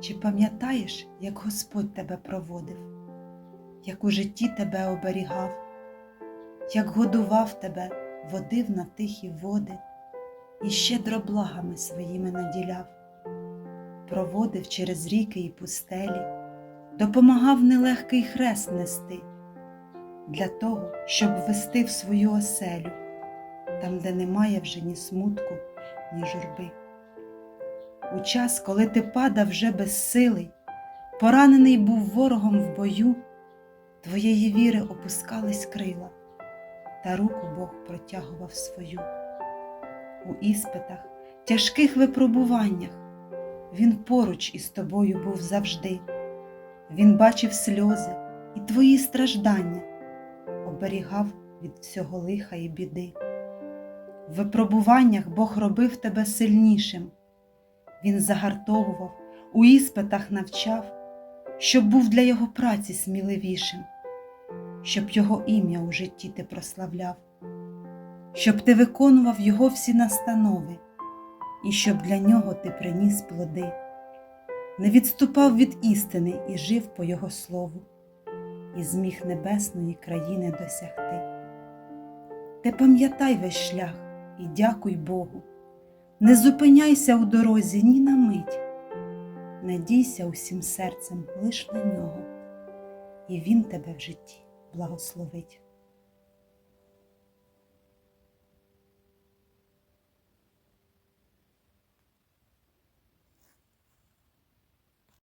Чи пам'ятаєш, як Господь тебе проводив, як у житті тебе оберігав, як годував тебе, водив на тихі води? І щедро благами своїми наділяв, проводив через ріки і пустелі, допомагав нелегкий хрест нести? Для того, щоб ввести в свою оселю, там, де немає вже ні смутку, ні журби. У час, коли ти падав вже безсилий, поранений був ворогом в бою, твоєї віри опускались крила, та руку Бог протягував свою. У іспитах, тяжких випробуваннях Він поруч із тобою був завжди. Він бачив сльози і твої страждання, оберігав від всього лиха і біди. В випробуваннях Бог робив тебе сильнішим. Він загартовував, у іспитах навчав, щоб був для його праці сміливішим, щоб його ім'я у житті ти прославляв, щоб ти виконував його всі настанови, і щоб для нього ти приніс плоди, не відступав від істини і жив по Його слову, і зміг небесної країни досягти. Ти пам'ятай весь шлях і дякуй Богу. Не зупиняйся у дорозі ні на мить, надійся усім серцем лиш на нього, і Він тебе в житті благословить.